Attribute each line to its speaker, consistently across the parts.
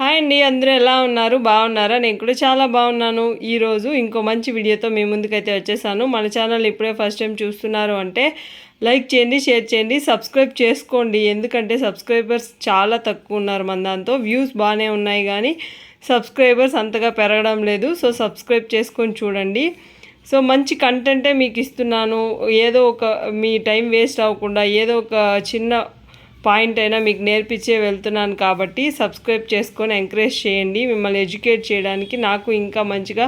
Speaker 1: Hi అండి అందరూ ఎలా ఉన్నారు? బాగున్నారా? నేను కూడా చాలా బాగున్నాను. ఈరోజు ఇంకో మంచి వీడియోతో మీ ముందుకైతే వచ్చేసాను. మన ఛానల్ ఇప్పుడే ఫస్ట్ టైం చూస్తున్నారు అంటే లైక్ చేయండి షేర్ చేయండి సబ్స్క్రైబ్ చేసుకోండి. ఎందుకంటే సబ్స్క్రైబర్స్ చాలా తక్కువ ఉన్నారు మన దాంతో. వ్యూస్ బాగానే ఉన్నాయి కానీ సబ్స్క్రైబర్స్ అంతగా పెరగడం లేదు. సో సబ్స్క్రైబ్ చేసుకొని చూడండి. సో మంచి కంటెంటే మీకు ఇస్తున్నాను. ఏదో ఒక మీ టైం వేస్ట్ అవ్వకుండా ఏదో ఒక చిన్న పాయింట్ అయినా మీకు నేర్పించే వెళ్తున్నాను కాబట్టి సబ్స్క్రైబ్ చేసుకొని ఎంకరేజ్ చేయండి. మిమ్మల్ని ఎడ్యుకేట్ చేయడానికి నాకు ఇంకా మంచిగా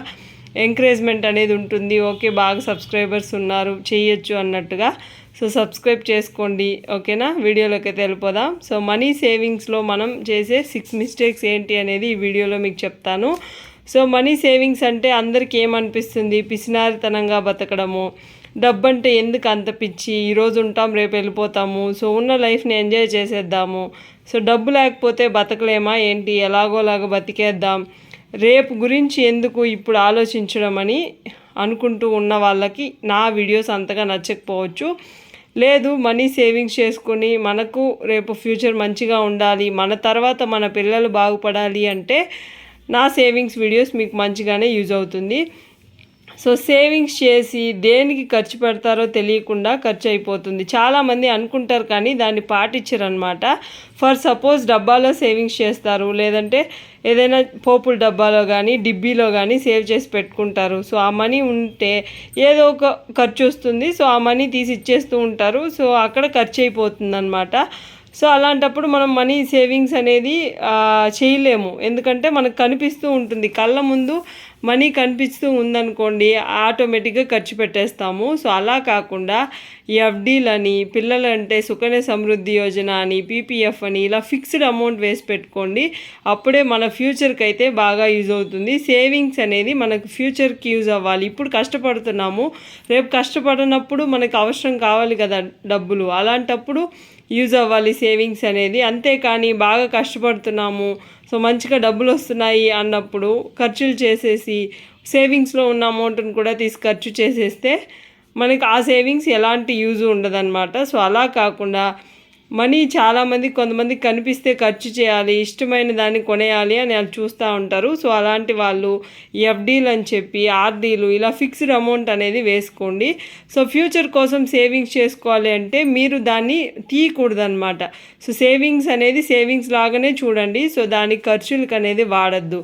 Speaker 1: ఎంకరేజ్మెంట్ అనేది ఉంటుంది. ఓకే బాగా సబ్స్క్రైబర్స్ ఉన్నారు చేయొచ్చు అన్నట్టుగా. సో సబ్స్క్రైబ్ చేసుకోండి. ఓకేనా? వీడియోలోకి అయితే వెళ్ళిపోదాం. సో మనీ సేవింగ్స్లో మనం చేసే సిక్స్ మిస్టేక్స్ ఏంటి అనేది ఈ వీడియోలో మీకు చెప్తాను. సో మనీ సేవింగ్స్ అంటే అందరికీ ఏమనిపిస్తుంది? పిసినారితనంగా బతకడము డబ్బు అంటే ఎందుకు అంత పిచ్చి? ఈరోజు ఉంటాం రేపు వెళ్ళిపోతాము. సో ఉన్న లైఫ్ని ఎంజాయ్ చేసేద్దాము. సో డబ్బు లేకపోతే బతకలేమా ఏంటి? ఎలాగోలాగా బతికేద్దాం. రేపు గురించి ఎందుకు ఇప్పుడు ఆలోచించడం అని అనుకుంటూ ఉన్న వాళ్ళకి నా వీడియోస్ అంతగా నచ్చకపోవచ్చు. లేదు మనీ సేవింగ్స్ చేసుకుని మనకు రేపు ఫ్యూచర్ మంచిగా ఉండాలి. మన తర్వాత మన పిల్లలు బాగుపడాలి అంటే నా సేవింగ్స్ వీడియోస్ మీకు మంచిగానే యూజ్ అవుతుంది. సో సేవింగ్స్ చేసి దేనికి ఖర్చు పెడతారో తెలియకుండా ఖర్చు అయిపోతుంది. చాలామంది అనుకుంటారు కానీ దాన్ని పాటించరనమాట ఫర్ సపోజ్ డబ్బాలో సేవింగ్స్ చేస్తారు లేదంటే ఏదైనా పోపుల డబ్బాలో కానీ డిబ్బీలో కానీ సేవ్ చేసి పెట్టుకుంటారు. సో ఆ మనీ ఉంటే ఏదో ఒక ఖర్చు వస్తుంది. సో ఆ మనీ తీసి ఇచ్చేస్తూ ఉంటారు. సో అక్కడ ఖర్చు అయిపోతుంది అనమాట సో అలాంటప్పుడు మనం మనీ సేవింగ్స్ అనేది చేయలేము. ఎందుకంటే మనకు కనిపిస్తూ ఉంటుంది. కళ్ళ ముందు మనీ కనిపిస్తూ ఉందనుకోండి ఆటోమేటిక్గా ఖర్చు పెట్టేస్తాము. సో అలా కాకుండా ఈ ఎఫ్డీలని పిల్లలంటే సుకన్య సమృద్ధి యోజన అని పీపీఎఫ్ అని ఇలా ఫిక్స్డ్ అమౌంట్ వేసి పెట్టుకోండి. అప్పుడే మన ఫ్యూచర్కి అయితే బాగా యూజ్ అవుతుంది. సేవింగ్స్ అనేది మనకు ఫ్యూచర్కి యూజ్ అవ్వాలి. ఇప్పుడు కష్టపడుతున్నాము. రేపు కష్టపడినప్పుడు మనకు అవసరం కావాలి కదా డబ్బులు. అలాంటప్పుడు యూజ్ అవ్వాలి సేవింగ్స్ అనేది. అంతేకాని బాగా కష్టపడుతున్నాము సో మంచిగా డబ్బులు వస్తున్నాయి అన్నప్పుడు ఖర్చులు చేసేసి సేవింగ్స్లో ఉన్న అమౌంట్ని కూడా తీసి ఖర్చు చేసేస్తే మనకి ఆ సేవింగ్స్ ఎలాంటి యూజ్ ఉండదన్నమాట. సో అలా కాకుండా మనీ చాలామంది కొంతమంది కనిపిస్తే ఖర్చు చేయాలి ఇష్టమైన దాన్ని కొనేయాలి అని వాళ్ళు చూస్తూ ఉంటారు. సో అలాంటి వాళ్ళు ఎఫ్డీలు అని చెప్పి ఆర్డీలు ఇలా ఫిక్స్డ్ అమౌంట్ అనేది వేసుకోండి. సో ఫ్యూచర్ కోసం సేవింగ్స్ చేసుకోవాలి అంటే మీరు దాన్ని తీయకూడదనమాట సో సేవింగ్స్ అనేది సేవింగ్స్ లాగానే చూడండి. సో దాని ఖర్చులకు అనేది వాడద్దు.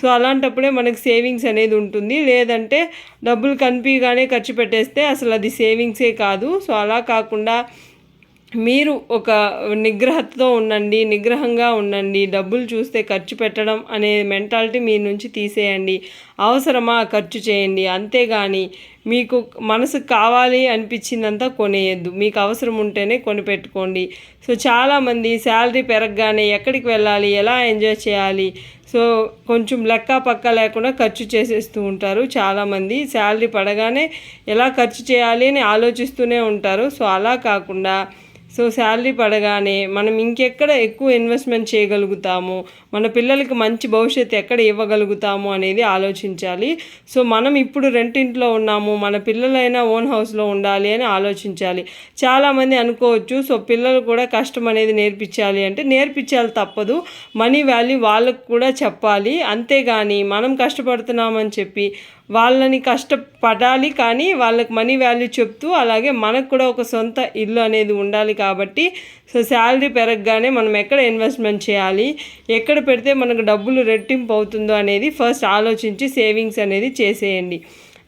Speaker 1: సో అలాంటప్పుడే మనకు సేవింగ్స్ అనేది ఉంటుంది. లేదంటే డబ్బులు కనిపించగానే ఖర్చు పెట్టేస్తే అసలు అది సేవింగ్సే కాదు. సో అలా కాకుండా మీరు ఒక నిగ్రహతతో ఉండండి నిగ్రహంగా ఉండండి డబ్బులు చూస్తే ఖర్చు పెట్టడం అనే మెంటాలిటీ మీ నుంచి తీసేయండి. అవసరమా? ఖర్చు చేయండి. అంతేగాని మీకు మనసుకు కావాలి అనిపించిందంతా కొనేయద్దు. మీకు అవసరం ఉంటేనే కొనిపెట్టుకోండి. సో చాలామంది శాలరీ పెరగగానే ఎక్కడికి వెళ్ళాలి? ఎలా ఎంజాయ్ చేయాలి? సో కొంచెం లెక్క పక్క లేకుండా ఖర్చు చేసేస్తూ ఉంటారు చాలామంది. శాలరీ పడగానే ఎలా ఖర్చు చేయాలి అని ఆలోచిస్తూనే ఉంటారు. సో అలా కాకుండా సో శాలరీ పడగానే మనం ఇంకెక్కడ ఎక్కువ ఇన్వెస్ట్మెంట్ చేయగలుగుతాము? మన పిల్లలకి మంచి భవిష్యత్తు ఎక్కడ ఇవ్వగలుగుతాము అనేది ఆలోచించాలి. సో మనం ఇప్పుడు రెంటింట్లో ఉన్నాము మన పిల్లలైనా ఓన్ హౌస్లో ఉండాలి అని ఆలోచించాలి. చాలామంది అనుకోవచ్చు సో పిల్లలు కూడా కష్టం అనేది నేర్పించాలి అంటే నేర్పించాలి తప్పదు. మనీ వాల్యూ వాళ్ళకు కూడా చెప్పాలి. అంతేగాని మనం కష్టపడుతున్నామని చెప్పి వాళ్ళని కష్టపడాలి కానీ వాళ్ళకి మనీ వాల్యూ చెప్తూ అలాగే మనకు కూడా ఒక సొంత ఇల్లు అనేది ఉండాలి కాబట్టి సో శాలరీ పెరగగానే మనం ఎక్కడ ఇన్వెస్ట్మెంట్ చేయాలి? ఎక్కడ పెడితే మనకు డబ్బులు రెట్టింపు అవుతుందో అనేది ఫస్ట్ ఆలోచించి సేవింగ్స్ అనేది చేసేయండి.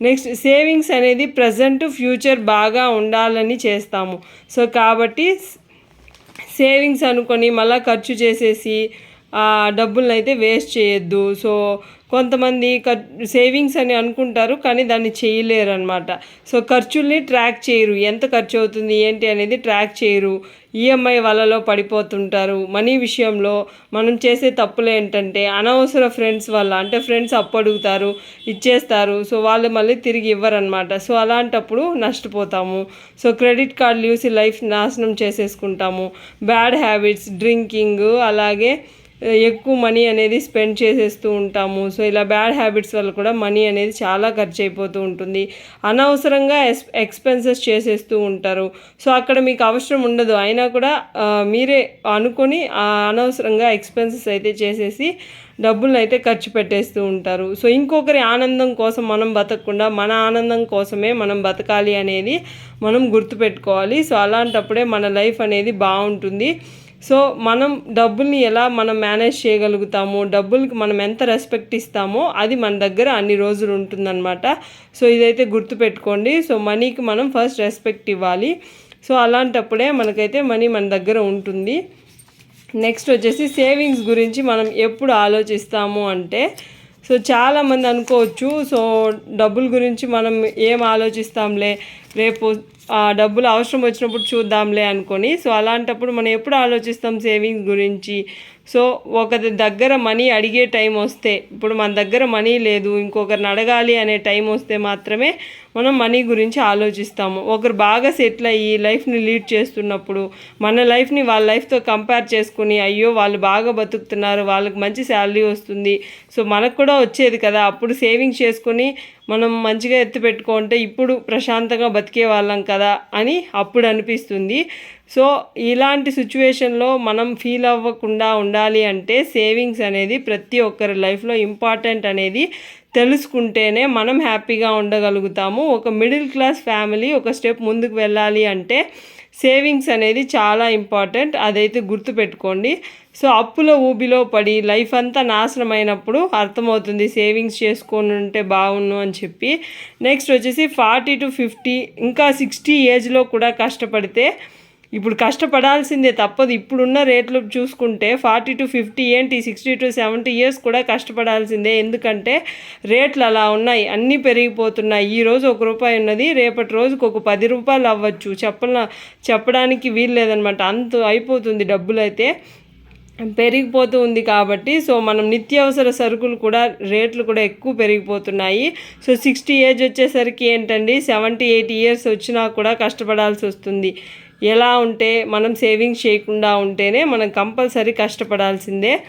Speaker 1: నెక్స్ట్ సేవింగ్స్ అనేది ప్రజెంట్ ఫ్యూచర్ బాగా ఉండాలని చేస్తాము. సో కాబట్టి సేవింగ్స్ అనుకొని మళ్ళీ ఖర్చు చేసేసి డబ్బులను అయితే వేస్ట్ చేయొద్దు. సో కొంతమంది సేవింగ్స్ అని అనుకుంటారు కానీ దాన్ని చేయలేరు అనమాట సో ఖర్చుల్ని ట్రాక్ చేయరు. ఎంత ఖర్చు అవుతుంది ఏంటి అనేది ట్రాక్ చేయరు. ఈఎంఐ వలలో పడిపోతుంటారు. మనీ విషయంలో మనం చేసే తప్పులు ఏంటంటే అనవసర ఫ్రెండ్స్ వల్ల అంటే ఫ్రెండ్స్ అప్పడుగుతారు ఇచ్చేస్తారు. సో వాళ్ళు మళ్ళీ తిరిగి ఇవ్వరనమాట సో అలాంటప్పుడు నష్టపోతాము. సో క్రెడిట్ కార్డులు యూసి లైఫ్ నాశనం చేసేసుకుంటాము. బ్యాడ్ హ్యాబిట్స్ డ్రింకింగ్ అలాగే ఎక్కువ మనీ అనేది స్పెండ్ చేసేస్తూ ఉంటాము. సో ఇలా బ్యాడ్ హ్యాబిట్స్ వల్ల కూడా మనీ అనేది చాలా ఖర్చు అయిపోతూ ఉంటుంది. అనవసరంగా ఎస్ ఎక్స్పెన్సెస్ చేసేస్తూ ఉంటారు. సో అక్కడ మీకు అవసరం ఉండదు. అయినా కూడా మీరే అనుకొని అనవసరంగా ఎక్స్పెన్సెస్ అయితే చేసేసి డబ్బులను అయితే ఖర్చు పెట్టేస్తూ ఉంటారు. సో ఇంకొకరి ఆనందం కోసం మనం బతకకుండా మన ఆనందం కోసమే మనం బతకాలి అనేది మనం గుర్తుపెట్టుకోవాలి. సో అలాంటప్పుడే మన లైఫ్ అనేది బాగుంటుంది. సో మనం డబ్బుల్ని ఎలా మనం మేనేజ్ చేయగలుగుతామో డబ్బులకి మనం ఎంత రెస్పెక్ట్ ఇస్తామో అది మన దగ్గర అన్ని రోజులు ఉంటుందన్నమాట. సో ఇదైతే గుర్తుపెట్టుకోండి. సో మనీకి మనం ఫస్ట్ రెస్పెక్ట్ ఇవ్వాలి. సో అలాంటప్పుడే మనకైతే మనీ మన దగ్గర ఉంటుంది. నెక్స్ట్ వచ్చేసి సేవింగ్స్ గురించి మనం ఎప్పుడు ఆలోచిస్తాము అంటే సో చాలామంది అనుకోవచ్చు. సో డబ్బుల గురించి మనం ఏం ఆలోచిస్తాంలే? రేపు ఆ డబ్బులు అవసరం వచ్చినప్పుడు చూద్దాంలే అనుకొని. సో అలాంటప్పుడు మనం ఎప్పుడు ఆలోచిస్తాం సేవింగ్స్ గురించి? సో ఒకరి దగ్గర మనీ అడిగే టైం వస్తే ఇప్పుడు మన దగ్గర మనీ లేదు ఇంకొకరిని అడగాలి అనే టైం వస్తే మాత్రమే మనం మనీ గురించి ఆలోచిస్తాము. ఒకరు బాగా సెటిల్ అయ్యి లైఫ్ని లీడ్ చేస్తున్నప్పుడు మన లైఫ్ని వాళ్ళ లైఫ్తో కంపేర్ చేసుకుని అయ్యో వాళ్ళు బాగా బతుకుతున్నారు వాళ్ళకి మంచి శాలరీ వస్తుంది. సో మనకు కూడా వచ్చేది కదా. అప్పుడు సేవింగ్ చేసుకొని మనం మంచిగా ఎత్తి పెట్టుకుంటే ఇప్పుడు ప్రశాంతంగా బతికే వాళ్ళం కదా అని అప్పుడు అనిపిస్తుంది. సో ఇలాంటి సిచ్యువేషన్లో మనం ఫీల్ అవ్వకుండా ఉండాలి అంటే సేవింగ్స్ అనేది ప్రతి ఒక్కరి లైఫ్లో ఇంపార్టెంట్ అనేది తెలుసుకుంటేనే మనం హ్యాపీగా ఉండగలుగుతాము. ఒక మిడిల్ క్లాస్ ఫ్యామిలీ ఒక స్టెప్ ముందుకు వెళ్ళాలి అంటే సేవింగ్స్ అనేది చాలా ఇంపార్టెంట్. అదైతే గుర్తుపెట్టుకోండి. సో అప్పుల ఊబిలో పడి లైఫ్ అంతా నాశనం అయినప్పుడు అర్థమవుతుంది సేవింగ్స్ చేసుకొని ఉంటే బాగుండు అని చెప్పి. నెక్స్ట్ వచ్చేసి ఫార్టీ టు ఫిఫ్టీ ఇంకా సిక్స్టీ ఏజ్లో కూడా కష్టపడితే ఇప్పుడు కష్టపడాల్సిందే తప్పదు. ఇప్పుడున్న రేట్లు చూసుకుంటే ఫార్టీ టు ఫిఫ్టీ ఏంటి సిక్స్టీ టు సెవెంటీ ఇయర్స్ కూడా కష్టపడాల్సిందే. ఎందుకంటే రేట్లు అలా ఉన్నాయి అన్నీ పెరిగిపోతున్నాయి. ఈ రోజు ఒక రూపాయి ఉన్నది రేపటి రోజుకి ఒక పది రూపాయలు అవ్వచ్చు. చెప్పన చెప్పడానికి వీలు లేదనమాట. అంత అయిపోతుంది డబ్బులు అయితే. పెరిగిపోతూ ఉంది కాబట్టి సో మనం నిత్యావసర సరుకులు కూడా రేట్లు కూడా ఎక్కువ పెరిగిపోతున్నాయి. సో సిక్స్టీ ఏజ్ వచ్చేసరికి ఏంటండి సెవెంటీ ఎయిటీ ఇయర్స్ వచ్చినా కూడా కష్టపడాల్సి వస్తుంది. ఎలా ఉంటే మనం సేవింగ్స్ చేయకుండా ఉంటేనే మనం కంపల్సరీ కష్టపడాల్సిందే.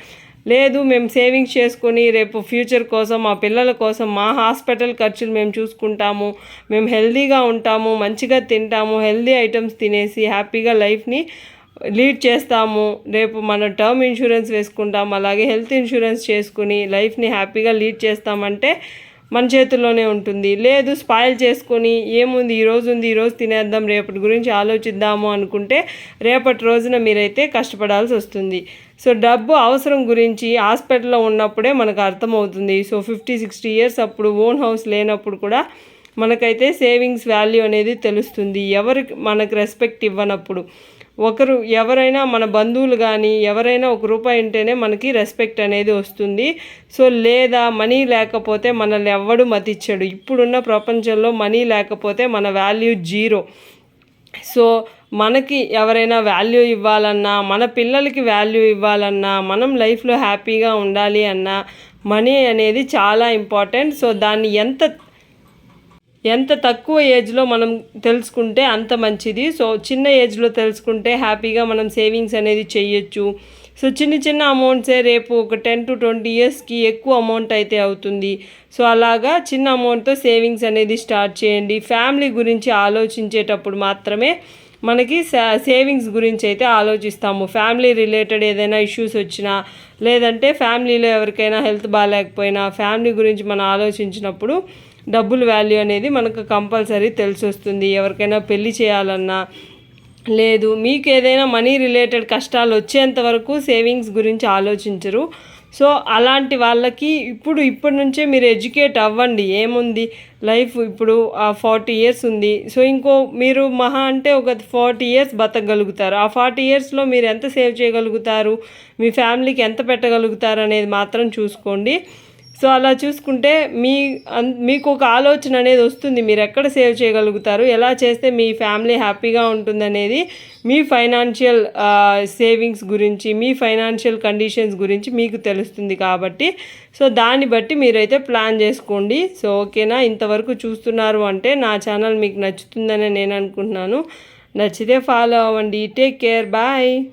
Speaker 1: లేదు మేము సేవింగ్స్ చేసుకొని రేపు ఫ్యూచర్ కోసం మా పిల్లల కోసం మా హాస్పిటల్ ఖర్చులు మేము చూసుకుంటాము మేము హెల్తీగా ఉంటాము మంచిగా తింటాము హెల్తీ ఐటమ్స్ తినేసి హ్యాపీగా లైఫ్ని లీడ్ చేస్తాము. రేపు మన టర్మ్ ఇన్సూరెన్స్ వేసుకుంటాం అలాగే హెల్త్ ఇన్సూరెన్స్ చేసుకుని లైఫ్ని హ్యాపీగా లీడ్ చేస్తామంటే మన చేతుల్లోనే ఉంటుంది. లేదు స్పాయిల్ చేసుకొని ఏముంది ఈరోజు ఉంది ఈరోజు తినేద్దాం రేపటి గురించి ఆలోచిద్దాము అనుకుంటే రేపటి రోజున మీరైతే కష్టపడాల్సి వస్తుంది. సో డబ్బు అవసరం గురించి హాస్పిటల్లో ఉన్నప్పుడే మనకు అర్థమవుతుంది. సో ఫిఫ్టీ సిక్స్టీ ఇయర్స్ అప్పుడు ఓన్ హౌస్ లేనప్పుడు కూడా మనకైతే సేవింగ్స్ వాల్యూ అనేది తెలుస్తుంది. ఎవరికి మనకు రెస్పెక్ట్ ఇవ్వనప్పుడు. ఒకరు ఎవరైనా మన బంధువులు కానీ ఎవరైనా ఒక రూపాయి ఉంటేనే మనకి రెస్పెక్ట్ అనేది వస్తుంది. సో లేదా మనీ లేకపోతే మనల్ని ఎవ్వడు మతిచ్చాడు ఇప్పుడున్న ప్రపంచంలో మనీ లేకపోతే మన వాల్యూ జీరో సో మనకి ఎవరైనా వాల్యూ ఇవ్వాలన్నా మన పిల్లలకి వాల్యూ ఇవ్వాలన్నా మనం లైఫ్లో హ్యాపీగా ఉండాలి అన్నా మనీ అనేది చాలా ఇంపార్టెంట్ సో దాన్ని ఎంత ఎంత తక్కువ ఏజ్లో మనం తెలుసుకుంటే అంత మంచిది. సో చిన్న ఏజ్లో తెలుసుకుంటే హ్యాపీగా మనం సేవింగ్స్ అనేది చేయొచ్చు. సో చిన్న చిన్న అమౌంట్సే రేపు ఒక టెన్ టు ట్వంటీ ఇయర్స్కి ఎక్కువ అమౌంట్ అయితే అవుతుంది. సో అలాగా చిన్న అమౌంట్తో సేవింగ్స్ అనేది స్టార్ట్ చేయండి. ఫ్యామిలీ గురించి ఆలోచించేటప్పుడు మాత్రమే మనకి సేవింగ్స్ గురించి అయితే ఆలోచిస్తాము. ఫ్యామిలీ రిలేటెడ్ ఏదైనా ఇష్యూస్ వచ్చినా లేదంటే ఫ్యామిలీలో ఎవరికైనా హెల్త్ బాగాలేకపోయినా ఫ్యామిలీ గురించి మనం ఆలోచించినప్పుడు డబ్బుల వాల్యూ అనేది మనకు కంపల్సరీ తెలిసి వస్తుంది ఎవరికైనా పెళ్ళి చేయాలన్నా లేదు మీకు ఏదైనా మనీ రిలేటెడ్ కష్టాలు వచ్చేంత వరకు సేవింగ్స్ గురించి ఆలోచించరు. సో అలాంటి వాళ్ళకి ఇప్పుడు ఇప్పటి నుంచే మీరు ఎడ్యుకేట్ అవ్వండి. ఏముంది? లైఫ్ ఇప్పుడు ఫార్టీ ఇయర్స్ ఉంది. సో ఇంకో మీరు మహా అంటే ఒక ఫార్టీ ఇయర్స్ బతకగలుగుతారు. ఆ ఫార్టీ ఇయర్స్లో మీరు ఎంత సేవ్ చేయగలుగుతారు? మీ ఫ్యామిలీకి ఎంత పెట్టగలుగుతారు అనేది మాత్రం చూసుకోండి. సో అలా చూసుకుంటే మీ అన్- మీకు ఒక ఆలోచన అనేది వస్తుంది. మీరు ఎక్కడ సేవ్ చేయగలుగుతారు? ఎలా చేస్తే మీ ఫ్యామిలీ హ్యాపీగా ఉంటుందనేది మీ ఫైనాన్షియల్ సేవింగ్స్ గురించి మీ ఫైనాన్షియల్ కండిషన్స్ గురించి మీకు తెలుస్తుంది కాబట్టి. సో దాన్ని బట్టి మీరైతే ప్లాన్ చేసుకోండి. సో ఓకేనా? ఇంతవరకు చూస్తున్నారు అంటే నా ఛానల్ మీకు నచ్చుతుందని నేను అనుకుంటున్నాను. నచ్చితే ఫాలో అవ్వండి. Take care. బాయ్.